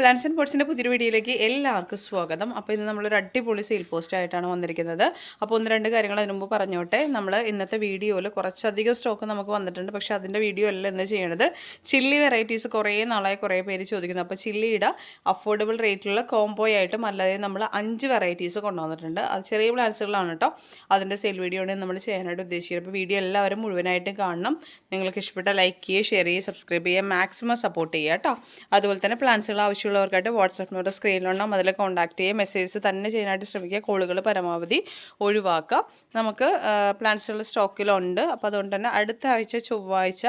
Plans and പോർട്സിന്റെ പുതിയൊരു വീഡിയോയിലേക്ക് എല്ലാവർക്കും സ്വാഗതം. അപ്പോൾ ഇന്ന് നമ്മളൊരു അടിപൊളി സെയിൽ പോസ്റ്റ് ആയിട്ടാണ് വന്നിരിക്കുന്നത്. അപ്പോൾ ഒന്ന് രണ്ട് കാര്യങ്ങൾ അതിന് മുമ്പ് പറഞ്ഞോട്ടെ. നമ്മൾ ഇന്നത്തെ വീഡിയോയിൽ കുറച്ചധികം സ്റ്റോക്ക് നമുക്ക് വന്നിട്ടുണ്ട്. പക്ഷേ അതിന്റെ വീഡിയോ അല്ല എന്ന് ചെയ്യണത്. ചില്ലി വെറൈറ്റീസ് കുറേ നാളായി കുറേ പേര് ചോദിക്കുന്നു. അപ്പോൾ ചില്ലിയുടെ അഫോർഡബിൾ റേറ്റിലുള്ള കോംബോ ആയിട്ടും അല്ലാതെ നമ്മൾ അഞ്ച് വെറൈറ്റീസ് കൊണ്ടുവന്നിട്ടുണ്ട്. അത് ചെറിയ പ്ലാൻസുകളാണ് കേട്ടോ അതിന്റെ സെയിൽ വീഡിയോ ആണ് നമ്മൾ ചെയ്യാനായിട്ട് ഉദ്ദേശിക്കുന്നത്. അപ്പോൾ വീഡിയോ എല്ലാവരും മുഴുവനായിട്ടും കാണണം. നിങ്ങൾക്ക് ഇഷ്ടപ്പെട്ട ലൈക്ക് ചെയ്യുക ഷെയർ ചെയ്യുക സബ്സ്ക്രൈബ് ചെയ്യുക മാക്സിമം സപ്പോർട്ട് ചെയ്യുക കേട്ടോ അതുപോലെ തന്നെ പ്ലാൻസുകൾ ആവശ്യമുള്ളവർക്കായിട്ട് വാട്സാപ്പ് നമ്പർ സ്ക്രീനിലുണ്ടാകും അതിൽ കോൺടാക്ട് ചെയ്യുക മെസ്സേജ് തന്നെ ചെയ്യാനായിട്ട് ശ്രമിക്കുക. കോളുകൾ പരമാവധി ഒഴിവാക്കുക. നമുക്ക് പ്ലാൻസുകൾ സ്റ്റോക്കിലുണ്ട് അപ്പോൾ അതുകൊണ്ട് തന്നെ അടുത്ത ആഴ്ച ചൊവ്വാഴ്ച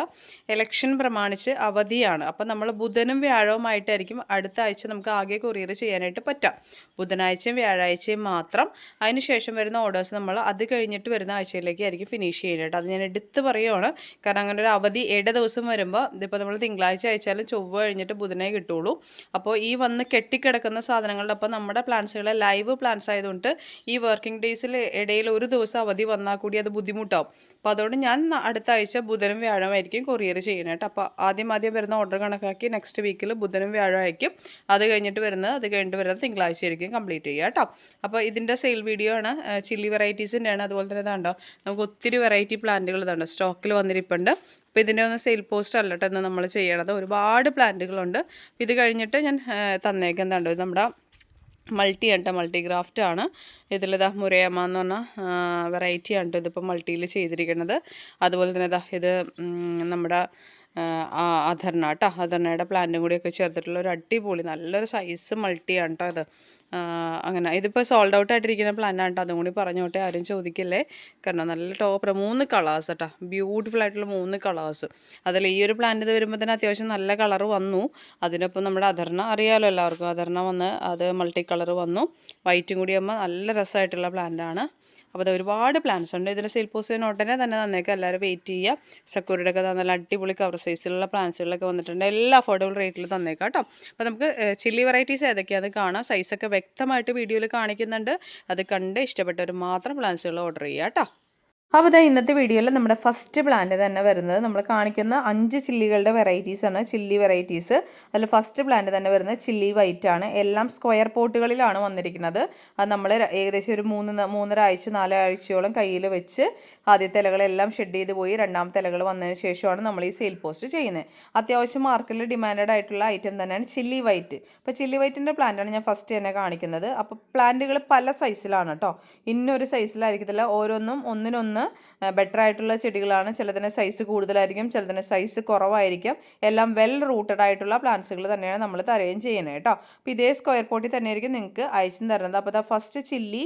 ഇലക്ഷൻ പ്രമാണിച്ച് അവധിയാണ്. അപ്പോൾ നമ്മൾ ബുധനും വ്യാഴവുമായിട്ടായിരിക്കും അടുത്ത ആഴ്ച നമുക്ക് ആകെ കൊറിയർ ചെയ്യാനായിട്ട് പറ്റാം ബുധനാഴ്ചയും വ്യാഴാഴ്ചയും മാത്രം. അതിനുശേഷം വരുന്ന ഓർഡേഴ്സ് നമ്മൾ അത് കഴിഞ്ഞിട്ട് വരുന്ന ആഴ്ചയിലേക്ക് ആയിരിക്കും ഫിനിഷ് ചെയ്യാനായിട്ട് അത് ഞാൻ എടുത്ത് പറയുകയാണ് കാരണം അങ്ങനെ ഒരു അവധി ഏഴ് ദിവസം വരുമ്പോൾ ഇതിപ്പോൾ നമ്മൾ തിങ്കളാഴ്ച അയച്ചാലും ചൊവ്വ കഴിഞ്ഞിട്ട് ബുധനേ കിട്ടുള്ളൂ. അപ്പോൾ ഈ വന്ന് കെട്ടിക്കിടക്കുന്ന സാധനങ്ങളുടെ ഒപ്പം നമ്മുടെ പ്ലാൻസുകൾ ലൈവ് പ്ലാൻസ് ആയതുകൊണ്ട് ഈ വർക്കിംഗ് ഡേയ്സിൽ ഇടയിൽ ഒരു ദിവസം അവധി വന്നാൽ കൂടി അത് ബുദ്ധിമുട്ടാവും. അപ്പോൾ അതുകൊണ്ട് ഞാൻ അടുത്ത ആഴ്ച ബുധനും വ്യാഴമായിരിക്കും കൊറിയർ ചെയ്യുന്നത് അപ്പോൾ ആദ്യം ആദ്യം വരുന്ന ഓർഡർ കണക്കാക്കി നെക്സ്റ്റ് വീക്കിൽ ബുധനും വ്യാഴമായിരിക്കും അത് കഴിഞ്ഞിട്ട് വരുന്നത് അത് കഴിഞ്ഞിട്ട് വരുന്നത് തിങ്കളാഴ്ച ആയിരിക്കും കംപ്ലീറ്റ് ചെയ്യുക കേട്ടോ. അപ്പോൾ ഇതിന്റെ സെയിൽ വീഡിയോ ആണ് ചില്ലി വെറൈറ്റീസിന്റെ ആണ് അതുപോലെ തന്നെ ഇതാണ്ടോ നമുക്ക് ഒത്തിരി വെറൈറ്റി പ്ലാന്റുകൾ ഇതാണ്ടോ സ്റ്റോക്കിൽ വന്നിരിപ്പുണ്ട്. അപ്പോൾ ഇതിന്റെ ഒന്ന് സെയിൽ പോസ്റ്റ് അല്ല കേട്ടോ ഇന്ന് നമ്മൾ ചെയ്യണത്. ഒരുപാട് പ്ലാന്റുകളുണ്ട് ഇത് കഴിഞ്ഞിട്ട് ഞാൻ തന്നേക്കാം എന്താണ്ടോ ഇത് നമ്മുടെ മൾട്ടി ആണ് മൾട്ടി ഗ്രാഫ്റ്റ് ആണ് ഇതിലിതാ മുരയമ്മ എന്ന് പറഞ്ഞ വെറൈറ്റി ആണ് ട്ടോ ഇതിപ്പോൾ മൾട്ടിയിൽ ചെയ്തിരിക്കുന്നത് അതുപോലെ തന്നെ ഇതാ ഇത് നമ്മുടെ അധർണ കേട്ടോ അധർണയുടെ പ്ലാന്റും കൂടിയൊക്കെ ചേർത്തിട്ടുള്ള ഒരു അടിപൊളി നല്ലൊരു സൈസ് മൾട്ടിയാണ് കേട്ടോ ഇത്. അങ്ങനെ. ഇതിപ്പോൾ സോൾഡ് ഔട്ട് ആയിട്ടിരിക്കുന്ന പ്ലാൻ കേട്ടോ അതും കൂടി പറഞ്ഞോട്ടെ ആരും ചോദിക്കില്ലേ? കാരണം നല്ല ടോപ്പ് മൂന്ന് കളേഴ്സ് കേട്ടോ ബ്യൂട്ടിഫുൾ ആയിട്ടുള്ള മൂന്ന് കളേഴ്സ് അതിൽ ഈ ഒരു പ്ലാന്റ് ഇത് വരുമ്പോൾ തന്നെ അത്യാവശ്യം നല്ല കളർ വന്നു. അതിനൊപ്പം നമ്മുടെ അധർണ അറിയാലോ എല്ലാവർക്കും. അധർണ വന്ന് അത് മൾട്ടി കളർ വന്നു വൈറ്റും കൂടി ആകുമ്പോൾ നല്ല രസമായിട്ടുള്ള പ്ലാന്റാണ് അപ്പോൾ അത് ഒരുപാട് പ്ലാൻസ് ഉണ്ട്. ഇതിന്റെ സെയിൽ പോസ്റ്റ് ഉടനെ തന്നെ തന്നേക്ക്. എല്ലാവരും വെയിറ്റ് ചെയ്യുക സക്കൂരിയുടെ ഒക്കെ നല്ല അടിപൊളി കവർ സൈസിലുള്ള പ്ലാൻസുകളൊക്കെ വന്നിട്ടുണ്ട്. എല്ലാ അഫോർഡബിൾ റേറ്റിൽ തന്നേക്കാം കേട്ടോ അപ്പോൾ നമുക്ക് ചില്ലി വെറൈറ്റീസ് ഏതൊക്കെയാണെന്ന് കാണാം. സൈസൊക്കെ വ്യക്തമായിട്ട് വീഡിയോയിൽ കാണിക്കുന്നുണ്ട്. അത് കണ്ട് ഇഷ്ടപ്പെട്ടവർ മാത്രം പ്ലാൻസുകൾ ഓർഡർ ചെയ്യുക കേട്ടോ. അപ്പോൾ ഇതാ ഇന്നത്തെ വീഡിയോയിൽ നമ്മുടെ ഫസ്റ്റ് പ്ലാന്റ് തന്നെ വരുന്നത്. നമ്മൾ കാണിക്കുന്ന അഞ്ച് ചില്ലികളുടെ വെറൈറ്റീസ് ആണ്. ചില്ലി വെറൈറ്റീസ് അതിൽ ഫസ്റ്റ് പ്ലാന്റ് തന്നെ വരുന്നത് ചില്ലി വൈറ്റ് ആണ്. എല്ലാം സ്ക്വയർ പോട്ടുകളിലാണ് വന്നിരിക്കുന്നത്. അത് നമ്മൾ ഏകദേശം ഒരു മൂന്ന് മൂന്നര ആഴ്ച നാലാഴ്ചയോളം കയ്യിൽ വെച്ച് ആദ്യത്തെ ഇലകളെല്ലാം ഷെഡ് ചെയ്ത് പോയി രണ്ടാമത്തെ ഇലകൾ വന്നതിന് ശേഷമാണ് നമ്മൾ ഈ സെയിൽ പോസ്റ്റ് ചെയ്യുന്നത്. അത്യാവശ്യം മാർക്കറ്റിൽ ഡിമാൻഡഡ് ആയിട്ടുള്ള ഐറ്റം തന്നെയാണ് ചില്ലി വൈറ്റ് അപ്പോൾ ചില്ലി വൈറ്റിന്റെ പ്ലാന്റാണ് ഞാൻ ഫസ്റ്റ് തന്നെ കാണിക്കുന്നത്. അപ്പോൾ പ്ലാന്റുകൾ പല സൈസിലാണ് കേട്ടോ ഇന്നൊരു സൈസിലായിരിക്കത്തില്ല ഓരോന്നും ഒന്നിനൊന്ന് ബെറ്റർ ആയിട്ടുള്ള ചെടികളാണ്. ചിലതിന് സൈസ് കൂടുതലായിരിക്കും ചിലതിന് സൈസ് കുറവായിരിക്കും. എല്ലാം വെൽ റൂട്ടഡ് ആയിട്ടുള്ള പ്ലാന്റ്സുകൾ തന്നെയാണ് നമ്മൾ തരുകയും ചെയ്യുന്നത് കേട്ടോ. അപ്പോൾ ഇതേ സ്ക്വയർ പോട്ടിൽ തന്നെയായിരിക്കും നിങ്ങൾക്ക് അയച്ചും തരുന്നത്. അപ്പോൾ ദാ ഫസ്റ്റ് ചില്ലി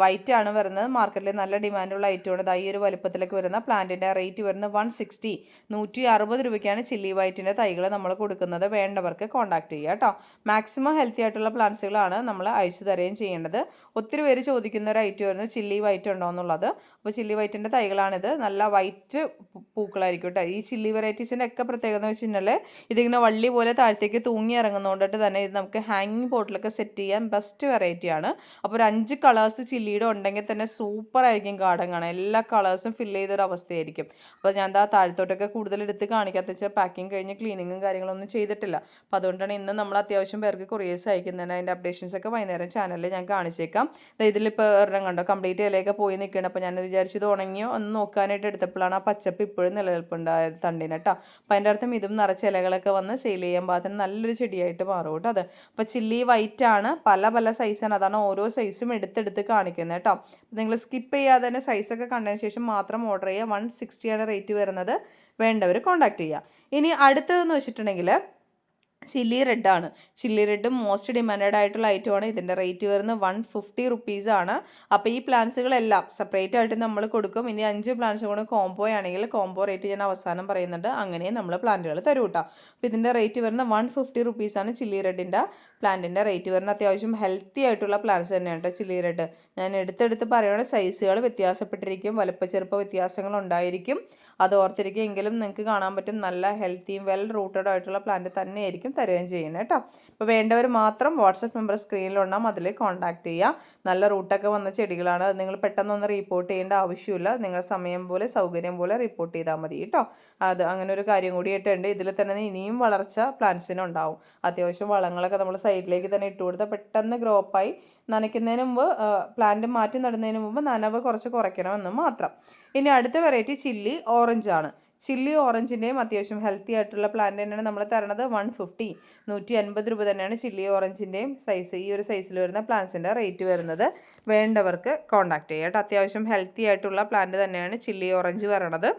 വൈറ്റ് ആണ് വരുന്നത്. മാർക്കറ്റിൽ നല്ല ഡിമാൻഡുള്ള ഐറ്റമാണ് ദാ ഈ ഒരു വലുപ്പത്തിലേക്ക് വരുന്ന പ്ലാന്റിന്റെ റേറ്റ് വരുന്നത് വൺ സിക്സ്റ്റി നൂറ്റി അറുപത് രൂപയ്ക്കാണ് ചില്ലി വൈറ്റിന്റെ തൈകൾ നമ്മൾ കൊടുക്കുന്നത്. വേണ്ടവർക്ക് കോൺടാക്ട് ചെയ്യുക കേട്ടോ. മാക്സിമം ഹെൽത്തി ആയിട്ടുള്ള പ്ലാന്റ്സുകളാണ് നമ്മൾ അയച്ചു തരുകയും ചെയ്യേണ്ടത്. ഒത്തിരി പേര് ചോദിക്കുന്ന ഒരു ഐറ്റം ആയിരുന്നു ചില്ലി വൈറ്റ് ഉണ്ടോ എന്നുള്ളത്. അപ്പോൾ ചില്ലി വൈറ്റിന്റെ തൈകളാണിത്. നല്ല വൈറ്റ് പൂക്കളായിരിക്കും കേട്ടോ. ഈ ചില്ലി വെറൈറ്റീസിന്റെ ഒക്കെ പ്രത്യേകത എന്ന് വെച്ചിട്ടുണ്ടെങ്കിൽ ഇതിങ്ങനെ വള്ളി പോലെ താഴത്തേക്ക് തൂങ്ങി ഇറങ്ങുന്നതുകൊണ്ടിട്ട് തന്നെ ഇത് നമുക്ക് ഹാങ്ങിങ് പോട്ടിലൊക്കെ സെറ്റ് ചെയ്യാൻ ബെസ്റ്റ് വെറൈറ്റിയാണ് അപ്പോൾ ഒരു അഞ്ച് കളേഴ്സ് ചില്ലിയുടെ ഉണ്ടെങ്കിൽ തന്നെ സൂപ്പർ ആയിരിക്കും ഗാർഡൻ കാണാൻ. എല്ലാ കളേഴ്സും ഫില്ല് ചെയ്തൊരു അവസ്ഥയായിരിക്കും. അപ്പോൾ ഞാൻ ദാ താഴത്തോട്ടൊക്കെ കൂടുതൽ എടുത്ത് കാണിക്കാത്ത വെച്ചാൽ പാക്കിങ് കഴിഞ്ഞ് ക്ലീനിങ്ങും കാര്യങ്ങളൊന്നും ചെയ്തിട്ടില്ല. അപ്പോൾ അതുകൊണ്ടാണ് ഇന്ന് നമ്മൾ അത്യാവശ്യം പേർക്ക് കൊറിയേഴ്സ് അയക്കുന്നതിന് അതിന്റെ അപ്ഡേഷൻസ് ഒക്കെ വൈകുന്നേരം ചാനലിൽ ഞാൻ കാണിച്ചേക്കാം. ഇതിലിപ്പോൾ ഒരെണ്ണം കണ്ടോ? കംപ്ലീറ്റ് ഇലയൊക്കെ പോയി നിൽക്കുകയാണ് അപ്പോൾ ഞാൻ വിചാരിച്ചു ഉണങ്ങിയോ ഒന്ന് നോക്കാനായിട്ട് എടുത്തപ്പോഴാണ് ആ പച്ചപ്പ് ഇപ്പോഴും നിലനിൽപ്പുണ്ടായ തണ്ടിന് കേട്ടോ അപ്പോൾ അതിന്റെ അർത്ഥം ഇതും നിറച്ച ഇലകളൊക്കെ വന്ന് സെയിൽ ചെയ്യാൻ പാകത്തിന് നല്ലൊരു ചെടിയായിട്ട് മാറും കേട്ടോ അത്. അപ്പോൾ ചില്ലി വൈറ്റ് ആണ്. പല പല സൈസാണ് അതാണ് ഓരോ സൈസും എടുത്തെടുത്ത് കാണിക്കുന്നത് കേട്ടോ. നിങ്ങൾ സ്കിപ്പ് ചെയ്യാതെ തന്നെ സൈസൊക്കെ കണ്ടതിന് ശേഷം മാത്രം ഓർഡർ ചെയ്യുക. വൺ സിക്സ്റ്റിയാണ് റേറ്റ് വരുന്നത്. വേണ്ടവർ കോൺടാക്ട് ചെയ്യുക. ഇനി അടുത്തതെന്ന് വെച്ചിട്ടുണ്ടെങ്കിൽ ചില്ലി റെഡാണ് ചില്ലി റെഡ് മോസ്റ്റ് ഡിമാൻഡ് ആയിട്ടുള്ള ഐറ്റമാണ് ഇതിന്റെ റേറ്റ് വരുന്നത് വൺ ഫിഫ്റ്റി റുപ്പീസ് ആണ്. അപ്പോൾ ഈ പ്ലാൻസുകളെല്ലാം സെപ്പറേറ്റ് ആയിട്ട് നമ്മൾ കൊടുക്കും. ഇനി അഞ്ച് പ്ലാൻസ് കൂടെ കോംബോ ആണെങ്കിൽ കോംബോ റേറ്റ് ഞാൻ അവസാനം പറയുന്നുണ്ട്. അങ്ങനെ നമ്മൾ പ്ലാന്റുകൾ തരും കേട്ടോ അപ്പോൾ ഇതിന്റെ റേറ്റ് വരുന്ന വൺ ഫിഫ്റ്റി റുപ്പീസാണ് ചില്ലി റെഡിന്റെ പ്ലാന്റിന്റെ റേറ്റ് വരുന്ന അത്യാവശ്യം ഹെൽത്തി ആയിട്ടുള്ള പ്ലാന്റ്സ് തന്നെയാണ് കേട്ടോ ചില്ലി റെഡ് ഞാൻ എടുത്തെടുത്ത് പറയുകയാണെങ്കിൽ സൈസുകൾ വ്യത്യാസപ്പെട്ടിരിക്കും. വലുപ്പ ചെറുപ്പ വ്യത്യാസങ്ങൾ ഉണ്ടായിരിക്കും. അത് ഓർത്തിരിക്കുമെങ്കിലും നിങ്ങൾക്ക് കാണാൻ പറ്റും നല്ല ഹെൽത്തിയും വെൽ റൂട്ടഡ് ആയിട്ടുള്ള പ്ലാന്റ് തന്നെയായിരിക്കും തരുകയും ചെയ്യുന്നത് കേട്ടോ. അപ്പോൾ വേണ്ടവർ മാത്രം വാട്സപ്പ് നമ്പർ സ്ക്രീനിലുണ്ടാകും അതിൽ കോൺടാക്ട് ചെയ്യുക നല്ല റൂട്ടൊക്കെ വന്ന ചെടികളാണ്. അത് നിങ്ങൾ പെട്ടെന്നൊന്ന് റിപ്പോർട്ട് ചെയ്യേണ്ട ആവശ്യമില്ല. നിങ്ങൾ സമയം പോലെ സൗകര്യം പോലെ റിപ്പോർട്ട് ചെയ്താൽ മതി കേട്ടോ. അത് അങ്ങനെ ഒരു കാര്യം കൂടി കൂടിയിട്ടുണ്ട് ഇതിൽ തന്നെ ഇനിയും വളർച്ച പ്ലാന്റ്സിനുണ്ടാവും അത്യാവശ്യം വളങ്ങളൊക്കെ നമ്മൾ സൈഡിലേക്ക് തന്നെ ഇട്ട് കൊടുത്താൽ പെട്ടെന്ന് ഗ്രോപ്പായി നനയ്ക്കുന്നതിന് മുമ്പ് പ്ലാന്റ് മാറ്റി നടുന്നതിന് മുമ്പ് നനവ് കുറച്ച് കുറയ്ക്കണമെന്ന് മാത്രം. ഇനി അടുത്ത വെറൈറ്റി ചില്ലി ഓറഞ്ച് ആണ്. ചില്ലി ഓറഞ്ചിന്റെയും അത്യാവശ്യം ഹെൽത്തി ആയിട്ടുള്ള പ്ലാന്റ് തന്നെയാണ് നമ്മൾ തരണത്. വൺ ഫിഫ്റ്റി നൂറ്റി അൻപത് രൂപ തന്നെയാണ് ചില്ലി ഓറഞ്ചിന്റെയും സൈസ് ഈ ഒരു സൈസിൽ വരുന്ന പ്ലാന്റ്സിന്റെ റേറ്റ് വരുന്നത്. വേണ്ടവർക്ക് കോൺടാക്ട് ചെയ്യാം. അത്യാവശ്യം ഹെൽത്തി ആയിട്ടുള്ള പ്ലാന്റ് തന്നെയാണ് ചില്ലി ഓറഞ്ച് വരണത്.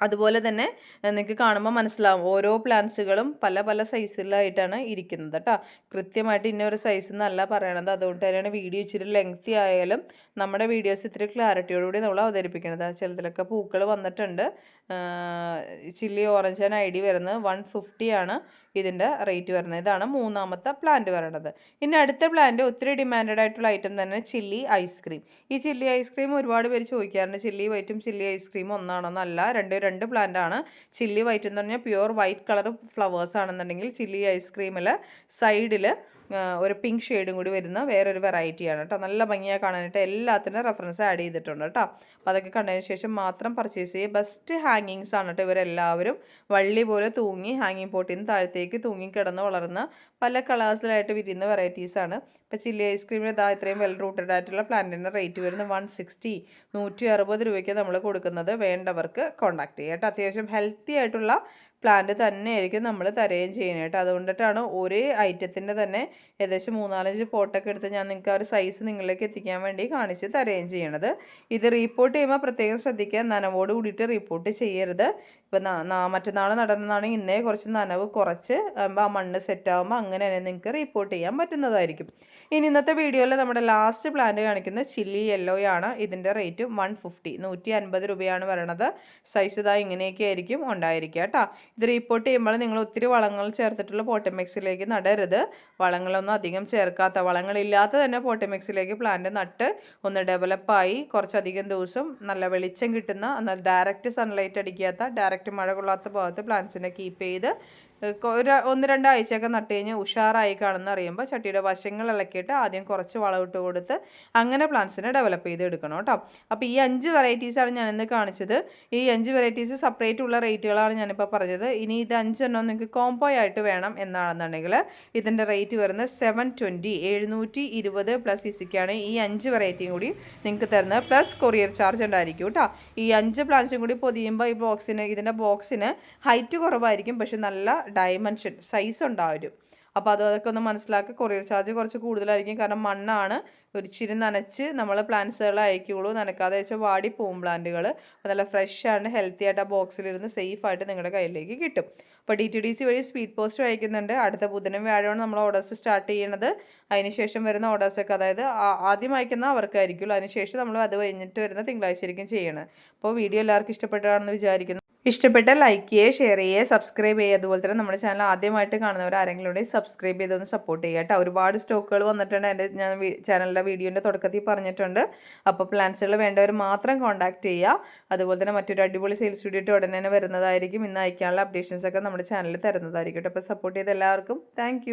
അതുപോലെ തന്നെ നിങ്ങൾക്ക് കാണുമ്പോൾ മനസ്സിലാവും. ഓരോ പ്ലാന്റ്സുകളും പല പല സൈസിലായിട്ടാണ് ഇരിക്കുന്നത് കേട്ടോ കൃത്യമായിട്ട് ഇന്നൊരു സൈസ് എന്നല്ല പറയണത്. അതുകൊണ്ട് തന്നെയാണ് വീഡിയോ ഇച്ചിരി ലെങ്ത്തി ആയാലും നമ്മുടെ വീഡിയോസ് ഇത്തിരി ക്ലാരിറ്റിയോടുകൂടി നമ്മൾ അവതരിപ്പിക്കുന്നത് ചിലതിലൊക്കെ പൂക്കൾ വന്നിട്ടുണ്ട്. Chilli orange and I D വരുന്നത്. വൺ ഫിഫ്റ്റി ആണ്. ഇതിന്റെ റേറ്റ് വരുന്നത്. ഇതാണ് മൂന്നാമത്തെ പ്ലാന്റ് വരുന്നത് ഇനി അടുത്ത പ്ലാന്റ് ഒത്തിരി ഡിമാൻഡഡ് ആയിട്ടുള്ള ഐറ്റം തന്നെ ചില്ലി ഐസ്ക്രീം ഈ ചില്ലി ഐസ്ക്രീം ഒരുപാട് പേര് ചോദിക്കാറുണ്ട് ചില്ലി വൈറ്റും ചില്ലി ഐസ്ക്രീം ഒന്നാണോ? ഒന്നാണെന്നല്ല രണ്ട് രണ്ട് പ്ലാന്റ് ആണ്. ചില്ലി വൈറ്റ് എന്ന് പറഞ്ഞാൽ പ്യുവർ വൈറ്റ് കളർ ഫ്ലവേഴ്സ് ആണെന്നുണ്ടെങ്കിൽ ചില്ലി ഐസ്ക്രീമിൽ സൈഡിൽ ഒരു പിങ്ക് ഷെയ്ഡും കൂടി വരുന്ന വേറൊരു വെറൈറ്റിയാണ് കേട്ടോ നല്ല ഭംഗിയായി കാണാനായിട്ട് എല്ലാത്തിനും റെഫറൻസ് ആഡ് ചെയ്തിട്ടുണ്ട് കേട്ടോ അപ്പോൾ അതൊക്കെ കണ്ടതിന് ശേഷം മാത്രം പർച്ചേസ് ചെയ്യുക ബെസ്റ്റ് ഹാങ്ങിങ്സ് ആണ് കേട്ടോ ഇവരെല്ലാവരും. വള്ളി പോലെ തൂങ്ങി ഹാങ്ങിങ് പോട്ടിൽ നിന്ന് താഴത്തേക്ക് തൂങ്ങി കിടന്ന് വളർന്ന പല കളേഴ്സിലായിട്ട് വിരിയുന്ന വെറൈറ്റീസാണ് ഇപ്പോൾ ചില്ലി ഐസ്ക്രീമിന് ഇതാ ഇത്രയും വെൽ റൂട്ടഡ് ആയിട്ടുള്ള പ്ലാന്റിന്റെ റേറ്റ് വരുന്നത് വൺ സിക്സ്റ്റി നൂറ്റി അറുപത് രൂപയ്ക്ക് നമ്മൾ കൊടുക്കുന്നത് വേണ്ടവർക്ക് കോൺടാക്ട് ചെയ്യുക കേട്ടോ അത്യാവശ്യം ഹെൽത്തി ആയിട്ടുള്ള പ്ലാന്റ് തന്നെയായിരിക്കും നമ്മൾ തരുകയും ചെയ്യുന്നത് കേട്ടോ. അതുകൊണ്ടിട്ടാണ് ഒരേ ഐറ്റത്തിന്റെ തന്നെ ഏകദേശം മൂന്നാലഞ്ച് പോട്ടൊക്കെ എടുത്ത് ഞാൻ നിങ്ങൾക്ക് ആ ഒരു സൈസ് നിങ്ങളിലേക്ക് എത്തിക്കാൻ വേണ്ടി കാണിച്ച് തരുകയും ചെയ്യണത്. ഇത് റിപ്പോർട്ട് ചെയ്യുമ്പോൾ പ്രത്യേകം ശ്രദ്ധിക്കുക. നനവോട് കൂടിയിട്ട് റിപ്പോർട്ട് ചെയ്യരുത്. ഇപ്പം മറ്റന്നാൾ നടന്നതാണ് ഇന്നേ കുറച്ച് നനവ് കുറച്ച് ആ മണ്ണ് സെറ്റ് ആകുമ്പോൾ അങ്ങനെ തന്നെ നിങ്ങൾക്ക് റിപ്പോർട്ട് ചെയ്യാൻ പറ്റുന്നതായിരിക്കും. ഇനി ഇന്നത്തെ വീഡിയോയിൽ നമ്മുടെ ലാസ്റ്റ് പ്ലാന്റ് കാണിക്കുന്ന ചില്ലി യെല്ലോയാണ് ഇതിന്റെ റേറ്റ് വൺ ഫിഫ്റ്റി നൂറ്റി അൻപത് രൂപയാണ് വരണത് സൈസ് ഇതാ ഇങ്ങനെയൊക്കെ ആയിരിക്കും ഉണ്ടായിരിക്കുക കേട്ടോ. ഇത് റിപ്പോർട്ട് ചെയ്യുമ്പോൾ നിങ്ങൾ ഒത്തിരി വളങ്ങൾ ചേർത്തിട്ടുള്ള പോട്ടമിക്സിലേക്ക് നടരുത്. വളങ്ങളൊന്നും അധികം ചേർക്കാത്ത വളങ്ങളില്ലാത്ത തന്നെ പോട്ടമിക്സിലേക്ക് പ്ലാന്റ് നട്ട് ഒന്ന് ഡെവലപ്പായി കുറച്ചധികം ദിവസം നല്ല വെളിച്ചം കിട്ടുന്ന എന്നാൽ ഡയറക്റ്റ് സൺലൈറ്റ് അടിക്കാത്ത ഡയറക്റ്റ് മഴ കൊള്ളാത്ത ഭാഗത്ത് പ്ലാന്റ്സിനെ കീപ്പ് ചെയ്ത് ഒരു ഒന്ന് രണ്ടാഴ്ചയൊക്കെ നട്ട് കഴിഞ്ഞാൽ ഉഷാറായി കാണുന്ന അറിയുമ്പോൾ ചട്ടിയുടെ വശങ്ങൾ ഇളക്കിയിട്ട് ആദ്യം കുറച്ച് വളമിട്ട് കൊടുത്ത് അങ്ങനെ പ്ലാന്റ്സിനെ ഡെവലപ്പ് ചെയ്ത് എടുക്കണം കേട്ടോ. അപ്പോൾ ഈ അഞ്ച് വെറൈറ്റീസാണ് ഞാൻ ഇന്ന് കാണിച്ചത്. ഈ അഞ്ച് വെറൈറ്റീസ് സെപ്പറേറ്റ് ഉള്ള റേറ്റുകളാണ് ഞാനിപ്പോൾ പറഞ്ഞത്. ഇനി ഇത് അഞ്ചെണ്ണം നിങ്ങൾക്ക് കോംബോ ആയിട്ട് വേണം എന്നാണെന്നുണ്ടെങ്കിൽ ഇതിന്റെ റേറ്റ് വരുന്നത് സെവൻ ട്വന്റി എഴുന്നൂറ്റി ഇരുപത് പ്ലസ് ഇസിക്കാണ് ഈ അഞ്ച് വെറൈറ്റിയും കൂടി നിങ്ങൾക്ക് തരുന്നത്. പ്ലസ് കൊറിയർ ചാർജ് ഉണ്ടായിരിക്കും കേട്ടോ. ഈ അഞ്ച് പ്ലാന്റ്സും കൂടി പൊതിയുമ്പോൾ ഈ ബോക്സിന് ഇതിന്റെ ബോക്സിന് ഹൈറ്റ് കുറവായിരിക്കും. പക്ഷെ നല്ല ഡയമെൻഷൻ സൈസ് ഉണ്ടാവും അപ്പോൾ അതൊക്കെ ഒന്ന് മനസ്സിലാക്കി കൊറിയർ ചാർജ് കുറച്ച് കൂടുതലായിരിക്കും. കാരണം മണ്ണാണ് ഒരിച്ചിരി നനച്ച് നമ്മൾ പ്ലാന്റ്സുകൾ അയക്കുകയുള്ളൂ നനക്കാതെ വെച്ചാൽ വാടി പോവും പ്ലാന്റുകൾ അപ്പോൾ നല്ല ഫ്രഷ് ആണ് ഹെൽത്തി ആയിട്ട് ആ ബോക്സിലിരുന്ന് സേഫ് ആയിട്ട് നിങ്ങളുടെ കയ്യിലേക്ക് കിട്ടും. അപ്പോൾ ഡി ടി ഡി സി വഴി സ്പീഡ് പോസ്റ്റ് അയക്കുന്നുണ്ട്. അടുത്ത ബുധനും വ്യാഴമാണ് നമ്മൾ ഓർഡേഴ്സ് സ്റ്റാർട്ട് ചെയ്യണത്. അതിനുശേഷം വരുന്ന ഓർഡേഴ്സൊക്കെ അതായത് ആദ്യം അയക്കുന്ന അവർക്കായിരിക്കുമല്ലോ അതിനുശേഷം നമ്മൾ അത് കഴിഞ്ഞിട്ട് വരുന്ന തിങ്കളാഴ്ചയായിരിക്കും ചെയ്യണത്. അപ്പോൾ വീഡിയോ എല്ലാവർക്കും ഇഷ്ടപ്പെട്ടതാണെന്ന് വിചാരിക്കുന്നു. ഇഷ്ടപ്പെട്ട ലൈക്ക് ചെയ്യുക ഷെയർ ചെയ്യുക സബ്സ്ക്രൈബ് ചെയ്യുക. അതുപോലെ തന്നെ നമ്മുടെ ചാനൽ ആദ്യമായിട്ട് കാണുന്നവർ ആരെങ്കിലും സബ്സ്ക്രൈബ് ചെയ്തൊന്ന് സപ്പോർട്ട് ചെയ്യുക കേട്ടോ. ഒരുപാട് സ്റ്റോക്കുകൾ വന്നിട്ടുണ്ട്. എന്റെ ഞാൻ ചാനലിന്റെ വീഡിയോന്റെ തുടക്കത്തിൽ പറഞ്ഞിട്ടുണ്ട്. അപ്പോൾ പ്ലാൻസുകൾ വേണ്ടവർ മാത്രം കോൺടാക്ട് ചെയ്യുക. അതുപോലെ തന്നെ മറ്റൊരു അടിപൊളി സെയിൽസ് വീഡിയോ ഉടനെ തന്നെ വരുന്നതായിരിക്കും. ഇന്ന് അയക്കാനുള്ള അപ്ഡേഷൻസ് ഒക്കെ നമ്മുടെ ചാനലിൽ തരുന്നതായിരിക്കും കേട്ടോ. അപ്പോൾ സപ്പോർട്ട് ചെയ്ത എല്ലാവർക്കും. താങ്ക്